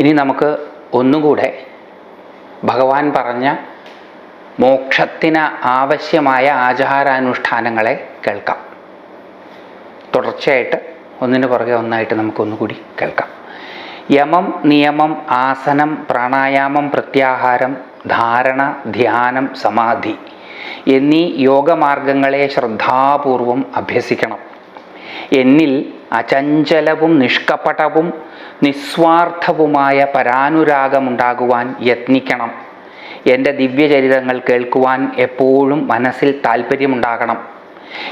ഇനി നമുക്ക് ഒന്നുകൂടെ ഭഗവാൻ പറഞ്ഞ മോക്ഷത്തിന് ആവശ്യമായ ആചാരാനുഷ്ഠാനങ്ങളെ കേൾക്കാം. തുടർച്ചയായിട്ട് ഒന്നിനു പുറകെ ഒന്നായിട്ട് നമുക്കൊന്നുകൂടി കേൾക്കാം. യമം നിയമം ആസനം പ്രാണായാമം പ്രത്യാഹാരം ധാരണ ധ്യാനം സമാധി എന്നീ യോഗമാർഗങ്ങളെ ശ്രദ്ധാപൂർവം അഭ്യസിക്കണം. എന്നിൽ അചഞ്ചലവും നിഷ്കപടവും നിസ്വാർത്ഥവുമായ പരാനുരാഗമുണ്ടാകുവാൻ യത്നിക്കണം. എന്റെ ദിവ്യചരിതങ്ങൾ കേൾക്കുവാൻ എപ്പോഴും മനസ്സിൽ താല്പര്യമുണ്ടാകണം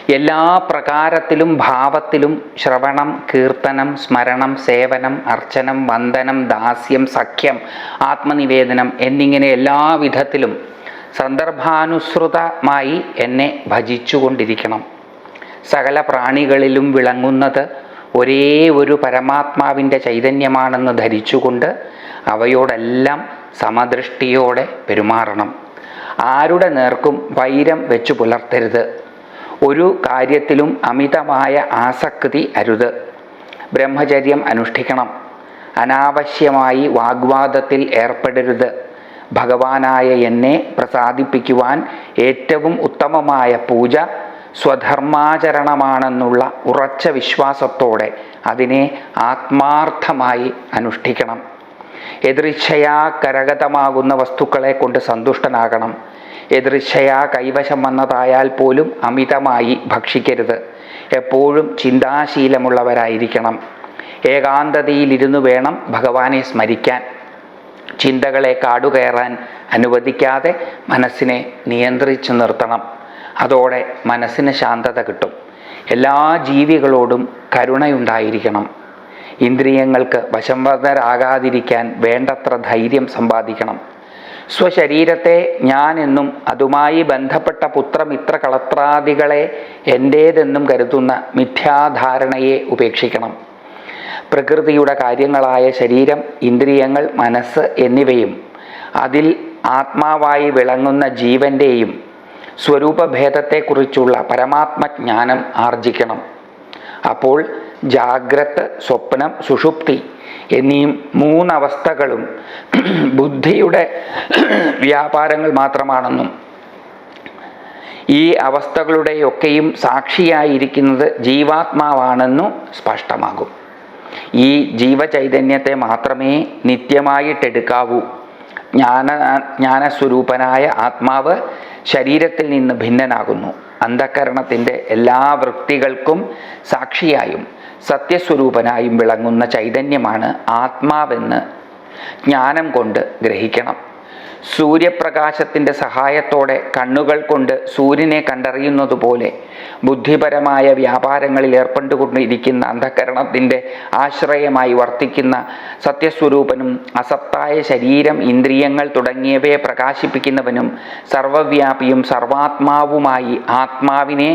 എല്ലാ പ്രകാരത്തിലും ഭാവത്തിലും ശ്രവണം കീർത്തനം സ്മരണം സേവനം അർച്ചനം വന്ദനം ദാസ്യം സഖ്യം ആത്മനിവേദനം എന്നിങ്ങനെ എല്ലാ വിധത്തിലും സന്ദർഭാനുസൃതമായി എന്നെ ഭജിച്ചുകൊണ്ടിരിക്കണം. സകല പ്രാണികളിലും വിളങ്ങുന്നത് ഒരേ ഒരു പരമാത്മാവിന്റെ ചൈതന്യമാണെന്ന് ധരിച്ചുകൊണ്ട് അവയോടെല്ലാം സമദൃഷ്ടിയോടെ പെരുമാറണം. ആരുടെ നേർക്കും വൈരം വെച്ചു പുലർത്തരുത്. ഒരു കാര്യത്തിലും അമിതമായ ആസക്തി അരുത്. ബ്രഹ്മചര്യം അനുഷ്ഠിക്കണം. അനാവശ്യമായി വാഗ്വാദത്തിൽ ഏർപ്പെടരുത്. ഭഗവാനായ എന്നെ പ്രസാദിപ്പിക്കുവാൻ ഏറ്റവും ഉത്തമമായ പൂജ സ്വധർമാചരണമാണെന്നുള്ള ഉറച്ച വിശ്വാസത്തോടെ അതിനെ ആത്മാർത്ഥമായി അനുഷ്ഠിക്കണം. എതിർച്ഛയാ കരഗതമാകുന്ന വസ്തുക്കളെ കൊണ്ട് സന്തുഷ്ടനാകണം. എതിർച്ഛയാ കൈവശം വന്നതായാൽ പോലും അമിതമായി ഭക്ഷിക്കരുത്. എപ്പോഴും ചിന്താശീലമുള്ളവരായിരിക്കണം. ഏകാന്തതയിലിരുന്നു വേണം ഭഗവാനെ സ്മരിക്കാൻ. ചിന്തകളെ കാടുകയറാൻ അനുവദിക്കാതെ മനസ്സിനെ നിയന്ത്രിച്ചു നിർത്തണം. അതോടെ മനസ്സിന് ശാന്തത കിട്ടും. എല്ലാ ജീവികളോടും കരുണയുണ്ടായിരിക്കണം. ഇന്ദ്രിയങ്ങൾക്ക് വശംവദരാകാതിരിക്കാൻ വേണ്ടത്ര ധൈര്യം സമ്പാദിക്കണം. സ്വശരീരത്തെ ഞാനെന്നും അതുമായി ബന്ധപ്പെട്ട പുത്രമിത്ര കളത്രാദികളെ എന്റേതെന്നും കരുതുന്ന മിഥ്യാധാരണയെ ഉപേക്ഷിക്കണം. പ്രകൃതിയുടെ കാര്യങ്ങളായ ശരീരം ഇന്ദ്രിയങ്ങൾ മനസ്സ് എന്നിവയും അതിൽ ആത്മാവായി വിളങ്ങുന്ന ജീവന്റെയും സ്വരൂപഭേദത്തെക്കുറിച്ചുള്ള പരമാത്മജ്ഞാനം ആർജിക്കണം. അപ്പോൾ ജാഗ്രത് സ്വപ്നം സുഷുപ്തി എന്നീ മൂന്നവസ്ഥകളും ബുദ്ധിയുടെ വ്യാപാരങ്ങൾ മാത്രമാണെന്നും ഈ അവസ്ഥകളുടെയൊക്കെയും സാക്ഷിയായിരിക്കുന്നത് ജീവാത്മാവാണെന്നും സ്പഷ്ടമാകും. ഈ ജീവചൈതന്യത്തെ മാത്രമേ നിത്യമായിട്ടെടുക്കാവൂ. ജ്ഞാന ജ്ഞാനസ്വരൂപനായ ആത്മാവ് ശരീരത്തിൽ നിന്ന് ഭിന്നനാകുന്നു. അന്ധകരണത്തിന്റെ എല്ലാ വൃത്തികൾക്കും സാക്ഷിയായും സത്യസ്വരൂപനായും വിളങ്ങുന്ന ചൈതന്യമാണ് ആത്മാവെന്ന് ജ്ഞാനം കൊണ്ട് ഗ്രഹിക്കണം. സൂര്യപ്രകാശത്തിന്റെ സഹായത്തോടെ കണ്ണുകൾ കൊണ്ട് സൂര്യനെ കണ്ടറിയുന്നതുപോലെ ബുദ്ധിപരമായ വ്യാപാരങ്ങളിൽ ഏർപ്പെട്ടുകൊണ്ടിരിക്കുന്ന അന്ധകരണത്തിന്റെ ആശ്രയമായി വർത്തിക്കുന്ന സത്യസ്വരൂപനും അസത്തായ ശരീരം ഇന്ദ്രിയങ്ങൾ തുടങ്ങിയവയെ പ്രകാശിപ്പിക്കുന്നവനും സർവവ്യാപിയും സർവാത്മാവുമായി ആത്മാവിനെ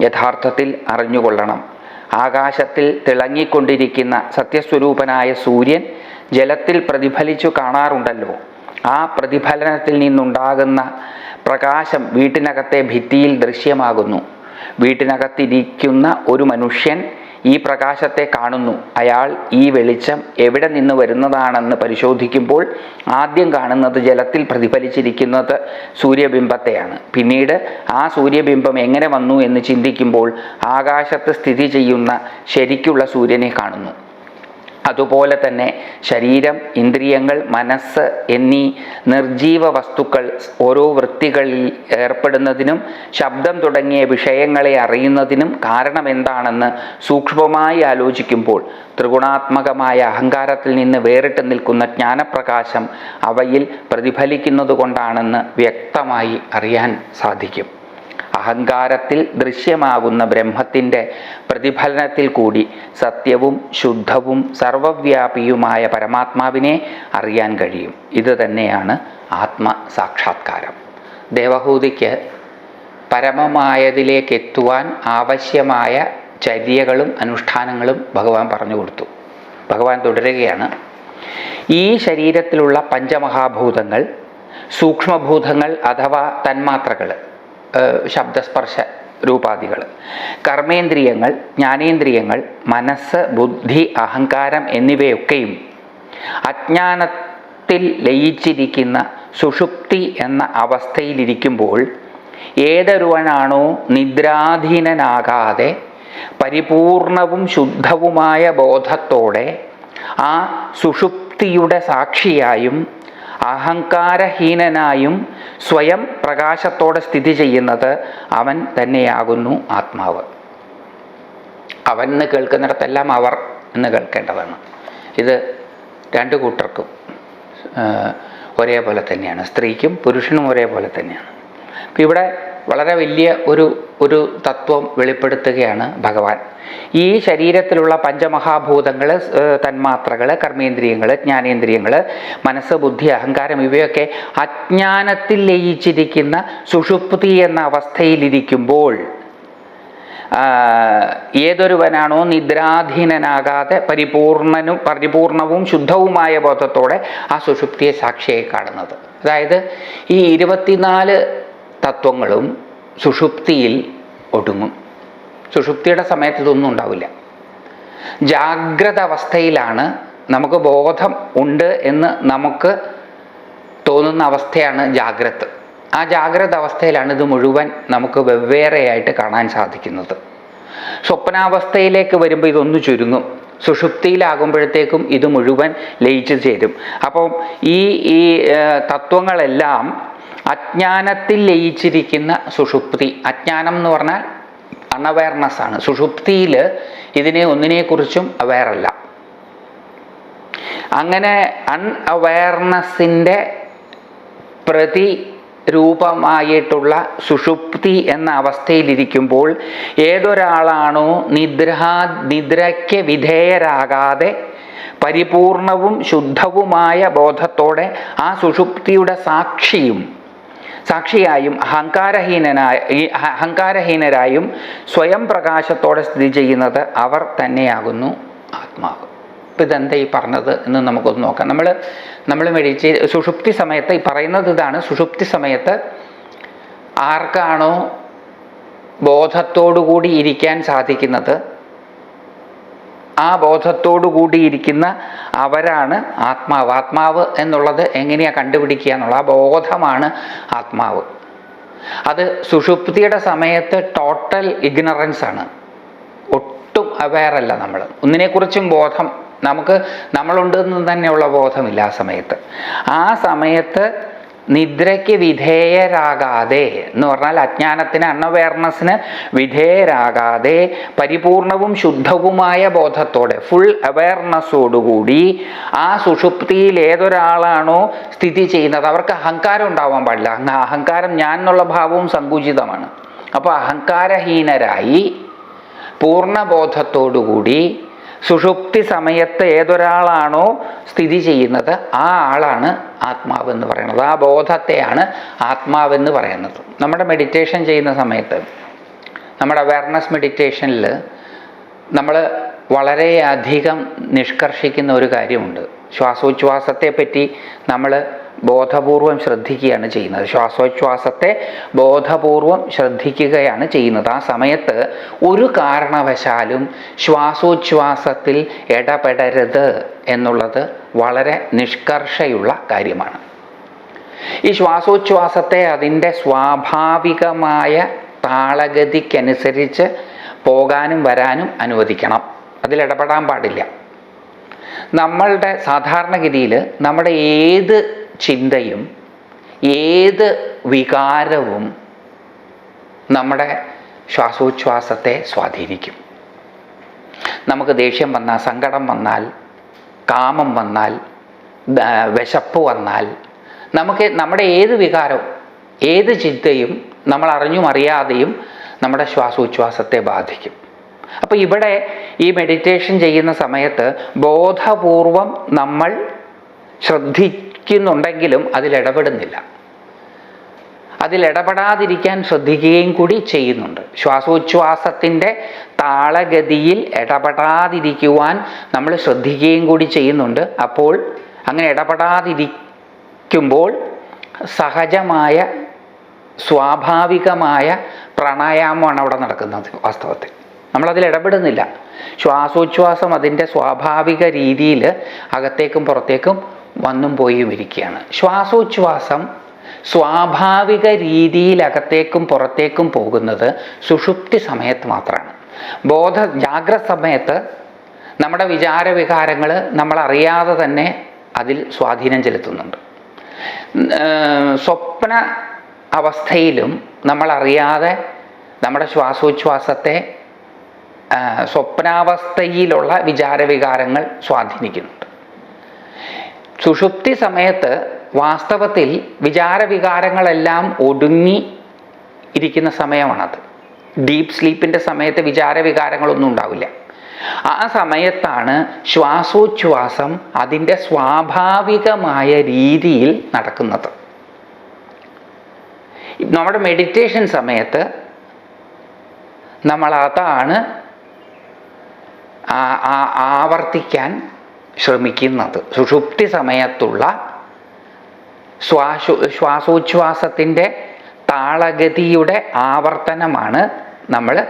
യഥാർത്ഥത്തിൽ അറിഞ്ഞുകൊള്ളണം. ആകാശത്തിൽ തിളങ്ങിക്കൊണ്ടിരിക്കുന്ന സത്യസ്വരൂപനായ സൂര്യൻ ജലത്തിൽ പ്രതിഫലിച്ചു കാണാറുണ്ടല്ലോ. ആ പ്രതിഫലനത്തിൽ നിന്നുണ്ടാകുന്ന പ്രകാശം വീട്ടിനകത്തെ ഭിത്തിയിൽ ദൃശ്യമാകുന്നു. വീട്ടിനകത്തിരിക്കുന്ന ഒരു മനുഷ്യൻ ഈ പ്രകാശത്തെ കാണുന്നു. അയാൾ ഈ വെളിച്ചം എവിടെ നിന്ന് വരുന്നതാണെന്ന് പരിശോധിക്കുമ്പോൾ ആദ്യം കാണുന്നത് ജലത്തിൽ പ്രതിഫലിച്ചിരിക്കുന്നത് സൂര്യബിംബത്തെയാണ്. പിന്നീട് ആ സൂര്യബിംബം എങ്ങനെ വന്നു എന്ന് ചിന്തിക്കുമ്പോൾ ആകാശത്ത് സ്ഥിതി ചെയ്യുന്ന ശരിക്കുള്ള സൂര്യനെ കാണുന്നു. അതുപോലെ തന്നെ ശരീരം ഇന്ദ്രിയങ്ങൾ മനസ്സ് എന്നീ നിർജീവ വസ്തുക്കൾ ഓരോ വൃത്തികളിൽ ഏർപ്പെടുന്നതിനും ശബ്ദം തുടങ്ങിയ വിഷയങ്ങളെ അറിയുന്നതിനും കാരണം എന്താണെന്ന് സൂക്ഷ്മമായി ആലോചിക്കുമ്പോൾ ത്രിഗുണാത്മകമായ അഹങ്കാരത്തിൽ നിന്ന് വേറിട്ട് നിൽക്കുന്ന ജ്ഞാനപ്രകാശം അവയിൽ പ്രതിഫലിക്കുന്നത് കൊണ്ടാണെന്ന് വ്യക്തമായി അറിയാൻ സാധിക്കും. അഹങ്കാരത്തിൽ ദൃശ്യമാകുന്ന ബ്രഹ്മത്തിന്റെ പ്രതിഫലനത്തിൽ കൂടി സത്യവും ശുദ്ധവും സർവവ്യാപിയുമായ പരമാത്മാവിനെ അറിയാൻ കഴിയും. ഇത് തന്നെയാണ് ആത്മസാക്ഷാത്കാരം ദേവഹൂതിക്ക് പരമമായതിലേക്ക് എത്തുവാൻ ആവശ്യമായ ചര്യകളും അനുഷ്ഠാനങ്ങളും ഭഗവാൻ പറഞ്ഞു കൊടുത്തു. ഭഗവാൻ തുടരുകയാണ് ഈ ശരീരത്തിലുള്ള പഞ്ചമഹാഭൂതങ്ങൾ സൂക്ഷ്മഭൂതങ്ങൾ അഥവാ തന്മാത്രകൾ ശബ്ദസ്പർശ രൂപാദികൾ. കർമ്മേന്ദ്രിയങ്ങൾ ജ്ഞാനേന്ദ്രിയങ്ങൾ മനസ്സ് ബുദ്ധി അഹങ്കാരം എന്നിവയൊക്കെയും അജ്ഞാനത്തിൽ ലയിച്ചിരിക്കുന്ന സുഷുപ്തി എന്ന അവസ്ഥയിലിരിക്കുമ്പോൾ ഏതൊരുവനാണോ നിദ്രാധീനനാകാതെ പരിപൂർണവും ശുദ്ധവുമായ ബോധത്തോടെ ആ സുഷുപ്തിയുടെ സാക്ഷിയായും അഹങ്കാരഹീനനായും സ്വയം പ്രകാശത്തോടെ സ്ഥിതി ചെയ്യുന്നത് അവൻ തന്നെയാകുന്നു ആത്മാവ്. അവൻ എന്ന് കേൾക്കുന്നിടത്തെല്ലാം അവർ എന്ന് കേൾക്കേണ്ടതാണ്. ഇത് രണ്ടു കൂട്ടർക്കും ഒരേപോലെ തന്നെയാണ്. സ്ത്രീക്കും പുരുഷനും ഒരേപോലെ തന്നെയാണ്. ഇവിടെ വളരെ വലിയ ഒരു ഒരു തത്വം വെളിപ്പെടുത്തുകയാണ് ഭഗവാൻ. ഈ ശരീരത്തിലുള്ള പഞ്ചമഹാഭൂതങ്ങൾ തന്മാത്രകൾ കർമ്മേന്ദ്രിയങ്ങൾ ജ്ഞാനേന്ദ്രിയങ്ങൾ മനസ്സ് ബുദ്ധി അഹങ്കാരം ഇവയൊക്കെ അജ്ഞാനത്തിൽ ലയിച്ചിരിക്കുന്ന സുഷുപ്തി എന്ന അവസ്ഥയിലിരിക്കുമ്പോൾ ഏതൊരുവനാണോ നിദ്രാധീനനാകാതെ പരിപൂർണനും പരിപൂർണവും ശുദ്ധവുമായ ബോധത്തോടെ ആ സുഷുപ്തിയെ സാക്ഷിയായി കാണുന്നത്. അതായത് ഈ ഇരുപത്തിനാല് തത്വങ്ങളും സുഷുപ്തിയിൽ ഒടുങ്ങും. സുഷുപ്തിയുടെ സമയത്ത് ഇതൊന്നും ഉണ്ടാവില്ല. ജാഗ്രത അവസ്ഥയിലാണ് നമുക്ക് ബോധം ഉണ്ട് എന്ന് നമുക്ക് തോന്നുന്ന അവസ്ഥയാണ് ജാഗ്രത്. ആ ജാഗ്രത അവസ്ഥയിലാണ് ഇത് മുഴുവൻ നമുക്ക് വെവ്വേറെയായിട്ട് കാണാൻ സാധിക്കുന്നത്. സ്വപ്നാവസ്ഥയിലേക്ക് വരുമ്പോൾ ഇതൊന്ന് ചുരുങ്ങും. സുഷുപ്തിയിലാകുമ്പോഴത്തേക്കും ഇത് മുഴുവൻ ലയിച്ചു ചേരും. അപ്പം ഈ ഈ തത്വങ്ങളെല്ലാം അജ്ഞാനത്തിൽ ലയിച്ചിരിക്കുന്ന സുഷുപ്തി. അജ്ഞാനം എന്ന് പറഞ്ഞാൽ അൺഅവയർനെസ് ആണ്. സുഷുപ്തിയിൽ ഇതിനെ ഒന്നിനെക്കുറിച്ചും അവയറല്ല അങ്ങനെ അൺഅവയർനെസ്സിന്റെ പ്രതി രൂപമായിട്ടുള്ള സുഷുപ്തി എന്ന അവസ്ഥയിലിരിക്കുമ്പോൾ ഏതൊരാളാണോ നിദ്രാ നിദ്രയ്ക്ക് വിധേയരാകാതെ പരിപൂർണവും ശുദ്ധവുമായ ബോധത്തോടെ ആ സുഷുപ്തിയുടെ സാക്ഷിയും സാക്ഷിയായും അഹങ്കാരഹീനനായ അഹങ്കാരഹീനരായും സ്വയം പ്രകാശത്തോടെ സ്ഥിതി ചെയ്യുന്നത് അവർ തന്നെയാകുന്നു ആത്മാവ്. ഇപ്പം ഇതെന്താ ഈ പറഞ്ഞത് എന്ന് നമുക്കൊന്ന് നോക്കാം. നമ്മൾ നമ്മൾ മെഡിച്ച് സുഷുപ്തി സമയത്ത് ഈ പറയുന്നത് ഇതാണ്. സുഷുപ്തി സമയത്ത് ആർക്കാണോ ബോധത്തോടുകൂടി ഇരിക്കാൻ സാധിക്കുന്നത്? ആ ബോധത്തോടു കൂടിയിരിക്കുന്ന അവരാണ് ആത്മാവ്. ആത്മാവ് എന്നുള്ളത് എങ്ങനെയാണ് കണ്ടുപിടിക്കുക എന്നുള്ള ആ ബോധമാണ് ആത്മാവ്. അത് സുഷുപ്തിയുടെ സമയത്ത് ടോട്ടൽ ഇഗ്നറൻസ് ആണ്. ഒട്ടും അവയറല്ല നമ്മൾ. ഒന്നിനെക്കുറിച്ചും ബോധം നമുക്ക് നമ്മളുണ്ടെന്ന് തന്നെയുള്ള ബോധമില്ല ആ സമയത്ത്. ആ സമയത്ത് നിദ്രയ്ക്ക് വിധേയരാകാതെ എന്ന് പറഞ്ഞാൽ അജ്ഞാനത്തിന് അൺഅവയർനെസ്സിന് വിധേയരാകാതെ പരിപൂർണവും ശുദ്ധവുമായ ബോധത്തോടെ ഫുൾ അവയർനെസ്സോടുകൂടി ആ സുഷുപ്തിയിൽ ഏതൊരാളാണോ സ്ഥിതി ചെയ്യുന്നത് അവർക്ക് അഹങ്കാരം ഉണ്ടാവാൻ പാടില്ല. അഹങ്കാരം ഞാൻ എന്നുള്ള ഭാവവും സങ്കുചിതമാണ്. അപ്പോൾ അഹങ്കാരഹീനരായി പൂർണബോധത്തോടുകൂടി സുഷുപ്തി സമയത്ത് ഏതൊരാളാണോ സ്ഥിതി ചെയ്യുന്നത് ആ ആളാണ് ആത്മാവെന്ന് പറയുന്നത്. ആ ബോധത്തെയാണ് ആത്മാവെന്ന് പറയുന്നത്. നമ്മുടെ മെഡിറ്റേഷൻ ചെയ്യുന്ന സമയത്ത് നമ്മുടെ അവയർനെസ് മെഡിറ്റേഷനിൽ നമ്മൾ വളരെയധികം നിഷ്കർഷിക്കുന്ന ഒരു കാര്യമുണ്ട്. ശ്വാസോച്ഛ്വാസത്തെപ്പറ്റി നമ്മൾ ബോധപൂർവം ശ്രദ്ധിക്കുകയാണ് ചെയ്യുന്നത്. ശ്വാസോച്ഛ്വാസത്തെ ബോധപൂർവം ശ്രദ്ധിക്കുകയാണ് ചെയ്യുന്നത്. ആ സമയത്ത് ഒരു കാരണവശാലും ശ്വാസോച്ഛ്വാസത്തിൽ ഇടപെടരുത് എന്നുള്ളത് വളരെ നിഷ്കർഷയുള്ള കാര്യമാണ്. ഈ ശ്വാസോച്ഛ്വാസത്തെ അതിന്റെ സ്വാഭാവികമായ താളഗതിക്കനുസരിച്ച് പോകാനും വരാനും അനുവദിക്കണം. അതിലിടപെടാൻ പാടില്ല. നമ്മളുടെ സാധാരണഗതിയിൽ നമ്മുടെ ഏത് ചിന്തയും ഏത് വികാരവും നമ്മുടെ ശ്വാസോച്ഛ്വാസത്തെ സ്വാധീനിക്കും. നമുക്ക് ദേഷ്യം വന്നാൽ സങ്കടം വന്നാൽ കാമം വന്നാൽ വിശപ്പ് വന്നാൽ നമുക്ക് നമ്മുടെ ഏത് വികാരവും ഏത് ചിന്തയും നമ്മൾ അറിഞ്ഞും അറിയാതെയും നമ്മുടെ ശ്വാസോച്ഛ്വാസത്തെ ബാധിക്കും. അപ്പോൾ ഇവിടെ ഈ മെഡിറ്റേഷൻ ചെയ്യുന്ന സമയത്ത് ബോധപൂർവം നമ്മൾ ശ്രദ്ധിക്കുന്നുണ്ടെങ്കിലും അതിലിടപെടുന്നില്ല അതിലിടപെടാതിരിക്കാൻ ശ്രദ്ധിക്കുകയും കൂടി ചെയ്യുന്നുണ്ട്. ശ്വാസോച്ഛ്വാസത്തിന്റെ താളഗതിയിൽ ഇടപെടാതിരിക്കുവാൻ നമ്മൾ ശ്രദ്ധിക്കുകയും കൂടി ചെയ്യുന്നുണ്ട്. അപ്പോൾ അങ്ങനെ ഇടപെടാതിരിക്കുമ്പോൾ സഹജമായ സ്വാഭാവികമായ പ്രാണായാമമാണ് അവിടെ നടക്കുന്നത് വാസ്തവത്തിൽ. നമ്മളതിൽ ഇടപെടുന്നില്ല. ശ്വാസോച്ഛ്വാസം അതിന്റെ സ്വാഭാവിക രീതിയിൽ അകത്തേക്കും പുറത്തേക്കും വന്നും പോയും ഇരിക്കുകയാണ്. ശ്വാസോച്ഛ്വാസം സ്വാഭാവിക രീതിയിൽ അകത്തേക്കും പുറത്തേക്കും പോകുന്നത് സുഷുപ്തി സമയത്ത് മാത്രമാണ്. ബോധ ജാഗ്രത സമയത്ത് നമ്മുടെ വിചാരവികാരങ്ങൾ നമ്മൾ അറിയാതെ തന്നെ അതിൽ സ്വാധീനം ചെലുത്തുന്നുണ്ട്. സ്വപ്ന അവസ്ഥയിലും നമ്മളറിയാതെ നമ്മുടെ ശ്വാസോച്ഛ്വാസത്തെ സ്വപ്നാവസ്ഥയിലുള്ള വിചാരവികാരങ്ങൾ സ്വാധീനിക്കുന്നുണ്ട് സുഷുപ്തി സമയത്ത് വാസ്തവത്തിൽ വിചാരവികാരങ്ങളെല്ലാം ഒടുങ്ങി ഇരിക്കുന്ന സമയമാണത്. ഡീപ്പ് സ്ലീപ്പിന്റെ സമയത്ത് വിചാരവികാരങ്ങളൊന്നും ഉണ്ടാവില്ല. ആ സമയത്താണ് ശ്വാസോച്ഛ്വാസം അതിന്റെ സ്വാഭാവികമായ രീതിയിൽ നടക്കുന്നത്. നമ്മുടെ മെഡിറ്റേഷൻ സമയത്ത് നമ്മൾ അതാണ് ആവർത്തിക്കാൻ ശ്രമിക്കുന്നത്. സുഷുപ്തി സമയത്തുള്ള ശ്വാസോ ശ്വാസോച്ഛ്വാസത്തിന്റെ താളഗതിയുടെ ആവർത്തനമാണ് നമ്മൾ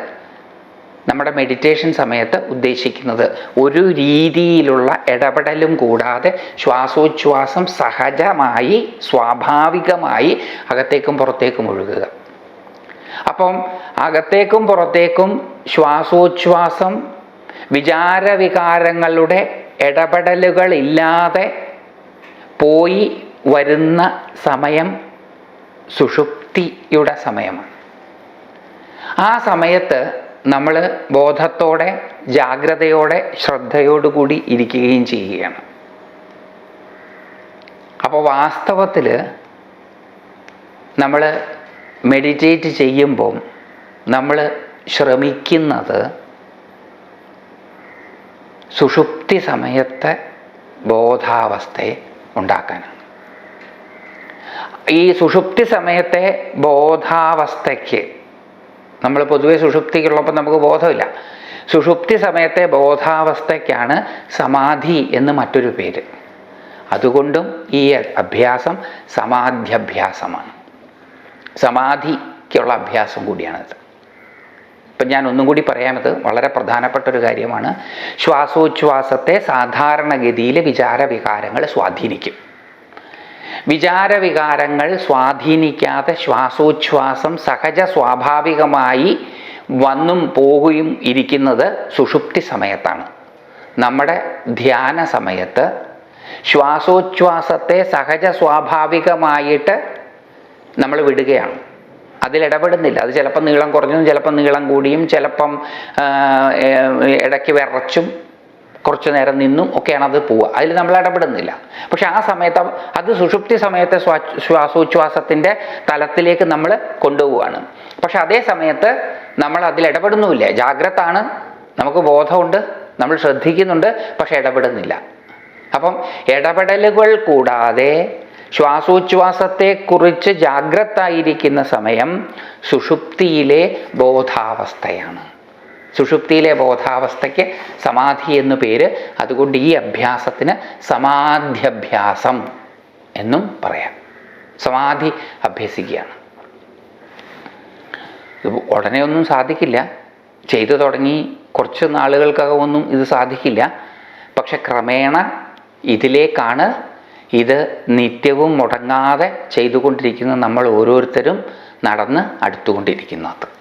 നമ്മുടെ മെഡിറ്റേഷൻ സമയത്ത് ഉദ്ദേശിക്കുന്നത്. ഒരു രീതിയിലുള്ള ഇടപെടലും കൂടാതെ ശ്വാസോച്ഛ്വാസം സഹജമായി സ്വാഭാവികമായി അകത്തേക്കും പുറത്തേക്കും ഒഴുകുക. അപ്പം അകത്തേക്കും പുറത്തേക്കും ശ്വാസോച്ഛ്വാസം വിചാരവികാരങ്ങളുടെ ഇടപെടലുകൾ ഇല്ലാതെ പോയി വരുന്ന സമയം സുഷുപ്തിയുടെ സമയമാണ്. ആ സമയത്ത് നമ്മൾ ബോധത്തോടെ ജാഗ്രതയോടെ ശ്രദ്ധയോടുകൂടി ഇരിക്കുകയും ചെയ്യുകയാണ്. അപ്പോൾ വാസ്തവത്തിൽ നമ്മൾ മെഡിറ്റേറ്റ് ചെയ്യുമ്പോൾ നമ്മൾ ശ്രമിക്കുന്നത് സുഷുപ്തി സമയത്തെ ബോധാവസ്ഥയെ ഉണ്ടാക്കാനാണ്. ഈ സുഷുപ്തി സമയത്തെ ബോധാവസ്ഥയ്ക്ക് നമ്മൾ പൊതുവെ സുഷുപ്തിക്കുള്ളപ്പോൾ നമുക്ക് ബോധമില്ല. സുഷുപ്തി സമയത്തെ ബോധാവസ്ഥയ്ക്കാണ് സമാധി എന്ന് മറ്റൊരു പേര്. അതുകൊണ്ടും ഈ അഭ്യാസം സമാധ്യഭ്യാസമാണ്. സമാധിക്കുള്ള അഭ്യാസം കൂടിയാണിത്. ഇപ്പം ഞാൻ ഒന്നും കൂടി പറയാമത് വളരെ പ്രധാനപ്പെട്ട ഒരു കാര്യമാണ്. ശ്വാസോച്ഛ്വാസത്തെ സാധാരണഗതിയിൽ വിചാരവികാരങ്ങൾ സ്വാധീനിക്കും. വിചാരവികാരങ്ങൾ സ്വാധീനിക്കാതെ ശ്വാസോച്ഛ്വാസം സഹജ സ്വാഭാവികമായി വന്നും പോകുകയും ഇരിക്കുന്നത് സുഷുപ്തി സമയത്താണ്. നമ്മുടെ ധ്യാന സമയത്ത് ശ്വാസോച്ഛ്വാസത്തെ സഹജ സ്വാഭാവികമായിട്ട് നമ്മൾ വിടുകയാണ്. അതിലിടപെടുന്നില്ല അത് ചിലപ്പം നീളം കുറഞ്ഞും ചിലപ്പം നീളം കൂടിയും ചിലപ്പം ഇടയ്ക്ക് വിറച്ചും കുറച്ചു നേരം നിന്നും ഒക്കെയാണ് അത് പോവുക. അതിൽ നമ്മൾ ഇടപെടുന്നില്ല. പക്ഷെ ആ സമയത്ത് അത് സുഷുപ്തി സമയത്തെ ശ്വാ ശ്വാസോച്ഛ്വാസത്തിന്റെ തലത്തിലേക്ക് നമ്മൾ കൊണ്ടുപോവുകയാണ്. പക്ഷെ അതേ സമയത്ത് നമ്മൾ അതിൽ ഇടപെടുന്നുമില്ല. ജാഗ്രത ആണ് നമുക്ക് ബോധമുണ്ട്. നമ്മൾ ശ്രദ്ധിക്കുന്നുണ്ട്. പക്ഷെ ഇടപെടുന്നില്ല. അപ്പം ഇടപെടലുകൾ കൂടാതെ ശ്വാസോച്ഛ്വാസത്തെക്കുറിച്ച് ജാഗ്രത ആയിരിക്കുന്ന സമയം സുഷുപ്തിയിലെ ബോധാവസ്ഥയാണ്. സുഷുപ്തിയിലെ ബോധാവസ്ഥയ്ക്ക് സമാധി എന്നു പേര് അതുകൊണ്ട് ഈ അഭ്യാസത്തിന് സമാധ്യഭ്യാസം എന്നും പറയാം. സമാധി അഭ്യസിക്കുകയാണ്. ഉടനെ ഒന്നും സാധിക്കില്ല. ചെയ്തു തുടങ്ങി കുറച്ച് നാളുകൾക്കകമൊന്നും ഇത് സാധിക്കില്ല. പക്ഷെ ക്രമേണ ഇതിലേക്കാണ് ഇത് നിത്യവും മുടങ്ങാതെ ചെയ്തുകൊണ്ടിരിക്കുന്ന നമ്മൾ ഓരോരുത്തരും നടന്ന് അടുത്തുകൊണ്ടിരിക്കുന്നത്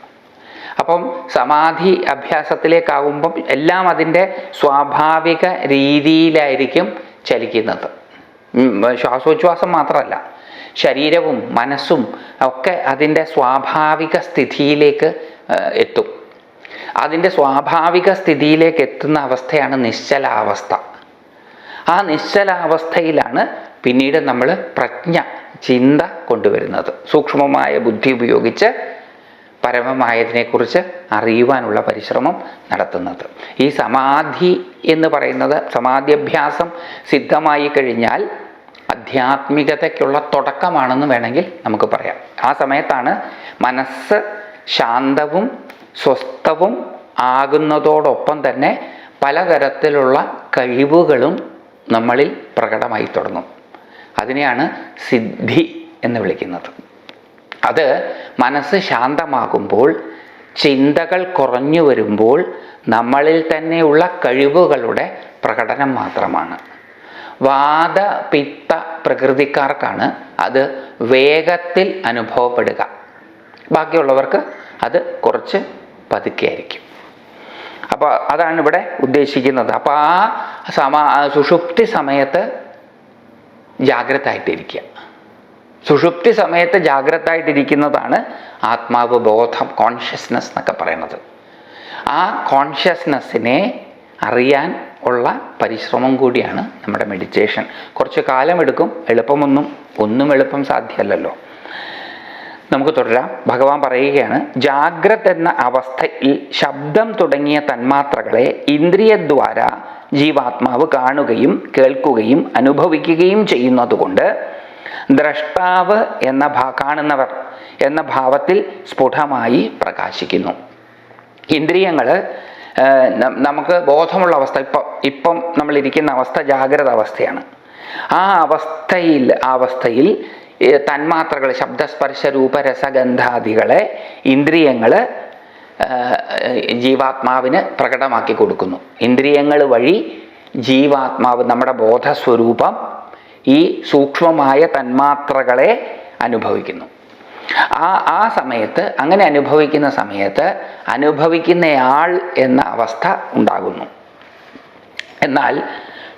അപ്പം സമാധി അഭ്യാസത്തിലേക്കാവുമ്പം എല്ലാം അതിന്റെ സ്വാഭാവിക രീതിയിലായിരിക്കും ചലിക്കുന്നത്. ശ്വാസോച്ഛ്വാസം മാത്രമല്ല ശരീരവും മനസ്സും ഒക്കെ അതിന്റെ സ്വാഭാവിക സ്ഥിതിയിലേക്ക് എത്തും. അതിന്റെ സ്വാഭാവിക സ്ഥിതിയിലേക്ക് എത്തുന്ന അവസ്ഥയാണ് നിശ്ചലാവസ്ഥ. ആ നിശ്ചലാവസ്ഥയിലാണ് പിന്നീട് നമ്മൾ പ്രജ്ഞ ചിന്ത കൊണ്ടുവരുന്നത്. സൂക്ഷ്മമായ ബുദ്ധി ഉപയോഗിച്ച് പരമമായതിനെക്കുറിച്ച് അറിയുവാനുള്ള പരിശ്രമം നടത്തുന്നത്. ഈ സമാധി എന്ന് പറയുന്നത് സമാധിയഭ്യാസം സിദ്ധമായി കഴിഞ്ഞാൽ ആധ്യാത്മികതയ്ക്കുള്ള തുടക്കമാണെന്ന് വേണമെങ്കിൽ നമുക്ക് പറയാം. ആ സമയത്താണ് മനസ്സ് ശാന്തവും സ്വസ്ഥവും ആകുന്നതോടൊപ്പം തന്നെ പലതരത്തിലുള്ള കഴിവുകളും നമ്മളിൽ പ്രകടമായി തുടങ്ങും. അതിനെയാണ് സിദ്ധി എന്ന് വിളിക്കുന്നത്. അത് മനസ്സ് ശാന്തമാകുമ്പോൾ ചിന്തകൾ കുറഞ്ഞു വരുമ്പോൾ നമ്മളിൽ തന്നെയുള്ള കഴിവുകളുടെ പ്രകടനം മാത്രമാണ്. വാദ പിത്ത പ്രകൃതിക്കാർക്കാണ് അത് വേഗത്തിൽ അനുഭവപ്പെടുക. ബാക്കിയുള്ളവർക്ക് അത് കുറച്ച് പതുക്കെയായിരിക്കും. അപ്പോൾ അതാണ് ഇവിടെ ഉദ്ദേശിക്കുന്നത്. അപ്പോൾ ആ സമ സുഷുപ്തി സമയത്ത് ജാഗ്രത ആയിട്ടിരിക്കുക സുഷുപ്തി സമയത്ത് ജാഗ്രത ആയിട്ടിരിക്കുന്നതാണ് ആത്മാവ് ബോധം കോൺഷ്യസ്നെസ് എന്നൊക്കെ പറയുന്നത്. ആ കോൺഷ്യസ്നെസ്സിനെ അറിയാൻ ഉള്ള പരിശ്രമം കൂടിയാണ് നമ്മുടെ മെഡിറ്റേഷൻ കുറച്ച് കാലമെടുക്കും എളുപ്പമൊന്നും ഒന്നും എളുപ്പം സാധ്യമല്ലല്ലോ. നമുക്ക് തുടരാം. ഭഗവാൻ പറയുകയാണ് ജാഗ്രത എന്ന അവസ്ഥയിൽ ശബ്ദം തുടങ്ങിയ തന്മാത്രകളെ ഇന്ദ്രിയദ്വാര ജീവാത്മാവ് കാണുകയും കേൾക്കുകയും അനുഭവിക്കുകയും ചെയ്യുന്നതുകൊണ്ട് ദ്രഷ്ടാവ് എന്ന ഭാ കാണുന്നവർ എന്ന ഭാവത്തിൽ സ്ഫുടമായി പ്രകാശിക്കുന്നു. ഇന്ദ്രിയങ്ങൾ നമുക്ക് ബോധമുള്ള അവസ്ഥ ഇപ്പം ഇപ്പം നമ്മളിരിക്കുന്ന അവസ്ഥ ജാഗ്രത അവസ്ഥയാണ് ആ അവസ്ഥയിൽ ആ അവസ്ഥയിൽ തന്മാത്രകൾ ശബ്ദസ്പർശ രൂപരസഗന്ധാദികളെ ഇന്ദ്രിയങ്ങൾ ജീവാത്മാവിന് പ്രകടമാക്കി കൊടുക്കുന്നു. ഇന്ദ്രിയങ്ങൾ വഴി ജീവാത്മാവ് നമ്മുടെ ബോധസ്വരൂപം ഈ സൂക്ഷ്മമായ തന്മാത്രകളെ അനുഭവിക്കുന്നു. ആ ആ സമയത്ത് അങ്ങനെ അനുഭവിക്കുന്ന സമയത്ത് അനുഭവിക്കുന്നയാൾ എന്ന അവസ്ഥ ഉണ്ടാകുന്നു. എന്നാൽ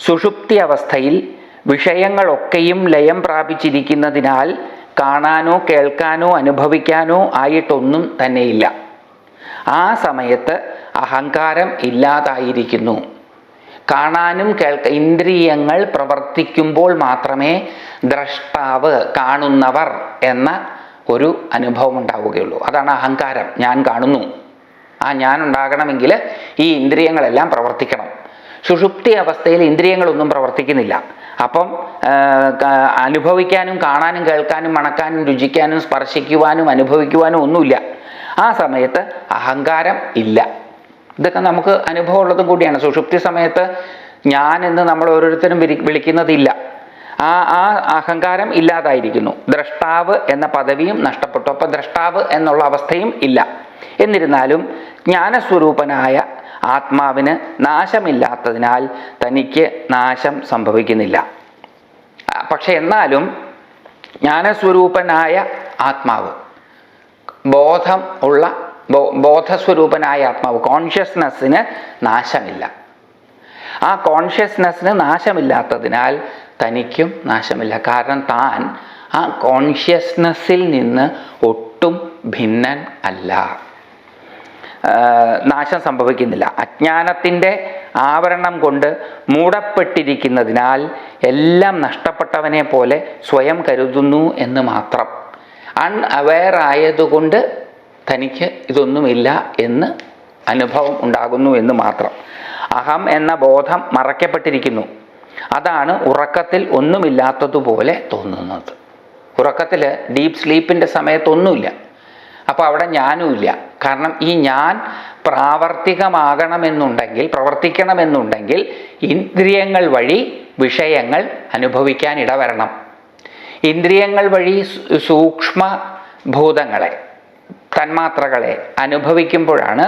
സുഷുപ്തി അവസ്ഥയിൽ വിഷയങ്ങളൊക്കെയും ലയം പ്രാപിച്ചിരിക്കുന്നതിനാൽ കാണാനോ കേൾക്കാനോ അനുഭവിക്കാനോ ആയിട്ടൊന്നും തന്നെയില്ല. ആ സമയത്ത് അഹങ്കാരം ഇല്ലാതായിരിക്കുന്നു. കാണാനും കേൾക്ക ഇന്ദ്രിയങ്ങൾ പ്രവർത്തിക്കുമ്പോൾ മാത്രമേ ദ്രഷ്ടാവ് കാണുന്നവർ എന്ന ഒരു അനുഭവം ഉണ്ടാവുകയുള്ളൂ. അതാണ് അഹങ്കാരം. ഞാൻ കാണുന്നു. ആ ഞാൻ ഉണ്ടാകണമെങ്കിൽ ഈ ഇന്ദ്രിയങ്ങളെല്ലാം പ്രവർത്തിക്കണം. സുഷുപ്തി അവസ്ഥയിൽ ഇന്ദ്രിയങ്ങളൊന്നും പ്രവർത്തിക്കുന്നില്ല. അപ്പം അനുഭവിക്കാനും കാണാനും കേൾക്കാനും മണക്കാനും രുചിക്കാനും സ്പർശിക്കുവാനും അനുഭവിക്കുവാനും ഒന്നുമില്ല. ആ സമയത്ത് അഹങ്കാരം ഇല്ല. ഇതൊക്കെ നമുക്ക് അനുഭവമുള്ളതും കൂടിയാണ്. സുഷുപ്തി സമയത്ത് ഞാൻ എന്ന് നമ്മൾ ഓരോരുത്തരും വിളിക്കുന്നതില്ല. ആ ആ അഹങ്കാരം ഇല്ലാതായിരിക്കുന്നു. ദ്രഷ്ടാവ് എന്ന പദവിയും നഷ്ടപ്പെട്ടു. അപ്പം ദ്രഷ്ടാവ് എന്നുള്ള അവസ്ഥയും ഇല്ല. എന്നിരുന്നാലും ജ്ഞാനസ്വരൂപനായ ആത്മാവിന് നാശമില്ലാത്തതിനാൽ തനിക്ക് നാശം സംഭവിക്കുന്നില്ല. പക്ഷെ എന്നാലും ജ്ഞാനസ്വരൂപനായ ആത്മാവ് ബോധം ഉള്ള ബോധസ്വരൂപനായ ആത്മാവ് കോൺഷ്യസ്നെസ്സിന് നാശമില്ല. ആ കോൺഷ്യസ്നെസ്സിന് നാശമില്ലാത്തതിനാൽ തനിക്കും നാശമില്ല. കാരണം താൻ ആ കോൺഷ്യസ്നെസ്സിൽ നിന്ന് ഒട്ടും ഭിന്നൻ അല്ല. നാശം സംഭവിക്കുന്നില്ല. അജ്ഞാനത്തിന്റെ ആവരണം കൊണ്ട് മൂടപ്പെട്ടിരിക്കുന്നതിനാൽ എല്ലാം നഷ്ടപ്പെട്ടവനെ പോലെ സ്വയം കരുതുന്നു എന്ന് മാത്രം. അൺ അവെയർ ആയതുകൊണ്ട് തനിക്ക് ഇതൊന്നുമില്ല എന്ന് അനുഭവം ഉണ്ടാകുന്നു എന്ന് മാത്രം. അഹം എന്ന ബോധം മറയ്ക്കപ്പെട്ടിരിക്കുന്നു. അതാണ് ഉറക്കത്തിൽ ഒന്നുമില്ലാത്തതുപോലെ തോന്നുന്നത്. ഉറക്കത്തിൽ ഡീപ്പ് സ്ലീപ്പിന്റെ സമയത്തൊന്നുമില്ല. അപ്പോൾ അവിടെ ഞാനുമില്ല. കാരണം ഈ ഞാൻ പ്രാവർത്തികമാകണമെന്നുണ്ടെങ്കിൽ പ്രവർത്തിക്കണമെന്നുണ്ടെങ്കിൽ ഇന്ദ്രിയങ്ങൾ വഴി വിഷയങ്ങൾ അനുഭവിക്കാൻ ഇടവരണം. ഇന്ദ്രിയങ്ങൾ വഴി സൂക്ഷ്മ ഭൂതങ്ങളെ തന്മാത്രകളെ അനുഭവിക്കുമ്പോഴാണ്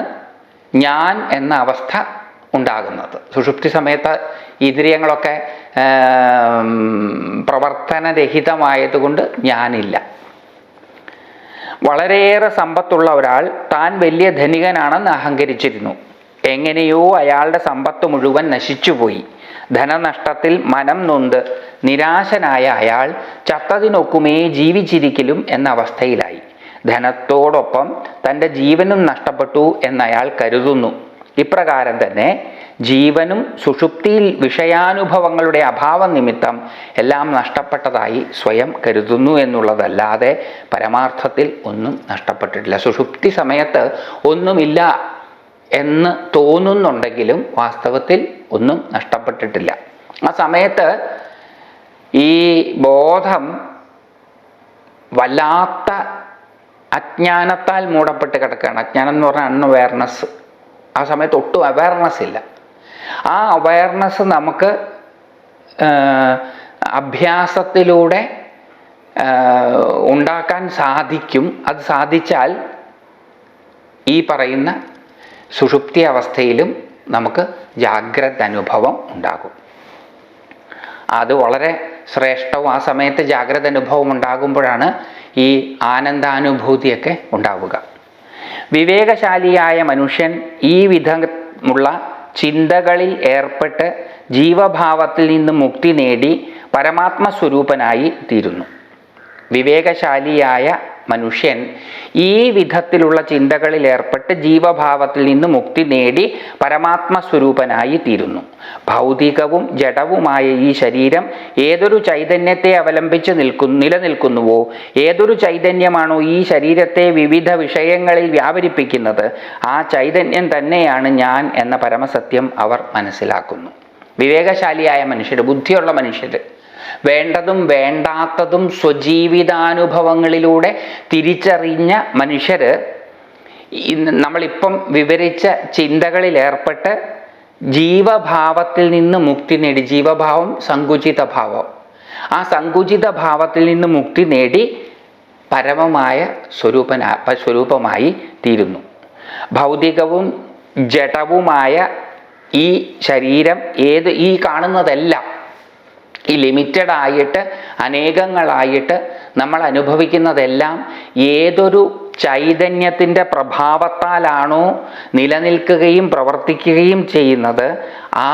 ഞാൻ എന്ന അവസ്ഥ ഉണ്ടാകുന്നത്. സുഷുപ്തി സമയത്ത് ഇന്ദ്രിയങ്ങളൊക്കെ പ്രവർത്തനരഹിതമായതുകൊണ്ട് ഞാനില്ല. വളരെയേറെ സമ്പത്തുള്ള ഒരാൾ താൻ വലിയ ധനികനാണെന്ന് അഹങ്കരിച്ചിരുന്നു. എങ്ങനെയോ അയാളുടെ സമ്പത്ത് മുഴുവൻ നശിച്ചുപോയി. ധനനഷ്ടത്തിൽ മനം നൊന്ത് നിരാശനായ അയാൾ ചത്തതിനൊക്കുമേ ജീവിച്ചിരിക്കലും എന്ന അവസ്ഥയിലായി. ധനത്തോടൊപ്പം തന്റെ ജീവനും നഷ്ടപ്പെട്ടു എന്നയാൾ കരുതുന്നു. ഇപ്രകാരം തന്നെ ജീവനും സുഷുപ്തിയിൽ വിഷയാനുഭവങ്ങളുടെ അഭാവം നിമിത്തം എല്ലാം നഷ്ടപ്പെട്ടതായി സ്വയം കരുതുന്നു എന്നുള്ളതല്ലാതെ പരമാർത്ഥത്തിൽ ഒന്നും നഷ്ടപ്പെട്ടിട്ടില്ല. സുഷുപ്തി സമയത്ത് ഒന്നുമില്ല എന്ന് തോന്നുന്നുണ്ടെങ്കിലും വാസ്തവത്തിൽ ഒന്നും നഷ്ടപ്പെട്ടിട്ടില്ല. ആ സമയത്ത് ഈ ബോധം വല്ലാത്ത അജ്ഞാനത്താൽ മൂടപ്പെട്ട് കിടക്കുകയാണ്. അജ്ഞാനം എന്ന് പറഞ്ഞാൽ അൺഅവയർനെസ് ആ സമയത്ത് ഒട്ടും അവയർനെസ് ഇല്ല. ആ അവയർനെസ് നമുക്ക് അഭ്യാസത്തിലൂടെ ഉണ്ടാക്കാൻ സാധിക്കും. അത് സാധിച്ചാൽ ഈ പറയുന്ന സുഷുപ്തി അവസ്ഥയിലും നമുക്ക് ജാഗ്രത അനുഭവം ഉണ്ടാകും. അത് വളരെ ശ്രേഷ്ഠവും ആ സമയത്ത് ജാഗ്രത അനുഭവം ഉണ്ടാകുമ്പോഴാണ് ഈ ആനന്ദാനുഭൂതിയൊക്കെ ഉണ്ടാവുക. വിവേകശാലിയായ മനുഷ്യൻ ഈ വിധമുള്ള ചിന്തകളിൽ ഏർപ്പെട്ട് ജീവഭാവത്തിൽ നിന്ന് മുക്തി നേടി പരമാത്മസ്വരൂപനായി തീരുന്നു. വിവേകശാലിയായ മനുഷ്യൻ ഈ വിധത്തിലുള്ള ചിന്തകളിൽ ഏർപ്പെട്ട് ജീവഭാവത്തിൽ നിന്ന് മുക്തി നേടി പരമാത്മസ്വരൂപനായി തീരുന്നു. ഭൗതികവും ജഡവുമായ ഈ ശരീരം ഏതൊരു ചൈതന്യത്തെ അവലംബിച്ച് നിൽക്കുന്നു നിലനിൽക്കുന്നുവോ ഏതൊരു ചൈതന്യമാണോ ഈ ശരീരത്തെ വിവിധ വിഷയങ്ങളിൽ വ്യാപരിപ്പിക്കുന്നത് ആ ചൈതന്യം തന്നെയാണ് ഞാൻ എന്ന പരമസത്യം അവർ മനസ്സിലാക്കുന്നു. വിവേകശാലിയായ മനുഷ്യർ ബുദ്ധിയുള്ള മനുഷ്യർ വേണ്ടതും വേണ്ടാത്തതും സ്വജീവിതാനുഭവങ്ങളിലൂടെ തിരിച്ചറിഞ്ഞ മനുഷ്യർ നമ്മളിപ്പം വിവരിച്ച ചിന്തകളിൽ ഏർപ്പെട്ട് ജീവഭാവത്തിൽ നിന്ന് മുക്തി നേടി ജീവഭാവം സങ്കുചിത ഭാവം. ആ സങ്കുചിത ഭാവത്തിൽ നിന്ന് മുക്തി നേടി പരമമായ സ്വരൂപന സ്വരൂപമായി തീരുന്നു. ഭൗതികവും ജഡവുമായ ഈ ശരീരം ഏത് ഈ കാണുന്നതെല്ലാം ഈ ലിമിറ്റഡ് ആയിട്ട് അനേകങ്ങളായിട്ട് നമ്മൾ അനുഭവിക്കുന്നതെല്ലാം ഏതൊരു ചൈതന്യത്തിന്റെ പ്രഭാവത്താലാണോ നിലനിൽക്കുകയും പ്രവർത്തിക്കുകയും ചെയ്യുന്നത്? ആ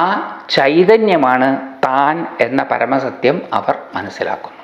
ചൈതന്യമാണ് താൻ എന്ന പരമസത്യം അവർ മനസ്സിലാക്കുന്നു.